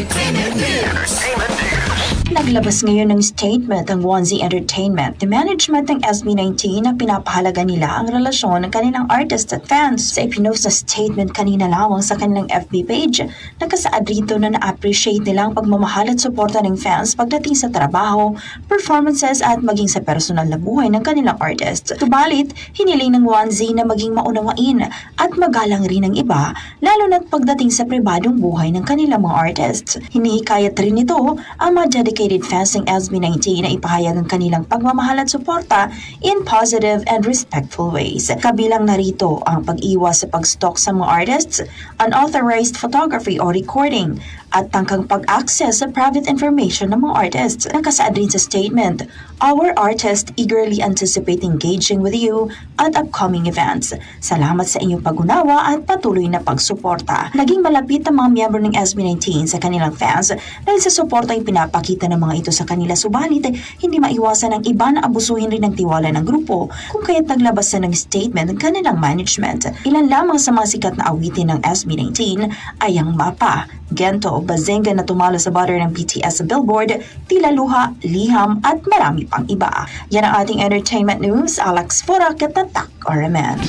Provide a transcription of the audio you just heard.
Entertainment News. Naglabas ngayon ng statement ang Onesie Entertainment, the management ng SB19 na pinapahalaga nila ang relasyon ng kanilang artist at fans. Sa ipinost na statement kanina lamang sa kanilang FB page, nakasaad rito na na-appreciate nila ang pagmamahal at suporta ng fans pagdating sa trabaho, performances at maging sa personal na buhay ng kanilang artist. Tubalit, hiniling ng Onesie na maging maunawain at magalang rin ng iba, lalo na't pagdating sa pribadong buhay ng kanilang mga artists. Hinihikayat rin ito ang mga dedicated fans ng SB19 na ipahayag ang kanilang pagmamahal at suporta in positive and respectful ways. Kabilang narito ang pag-iwas sa pag-stalk sa mga artists, unauthorized photography o recording, at tangkang pag-access sa private information ng mga artists. Nakasaad rin sa statement, Our artists eagerly anticipate engaging with you at upcoming events. Salamat sa inyong pag-unawa at patuloy na pagsuporta. Naging malapit ang mga miyembro ng SB19 sa kanilang fans dahil sa suporta yung pinapakita ng mga ito sa kanila. Subalit, hindi maiwasan ang iba na abusuhin rin ng tiwala ng grupo kung kaya't naglabas na ng statement ng kanilang management. Ilan lamang sa mga sikat na awitin ng SB19 ay ang Mapa, Gento o Bazinga na tumalo sa butter ng BTS sa Billboard, Tila Luha, Liham at marami pang iba. Yan ang ating entertainment news. Alex Fura, Katatak, Oraman.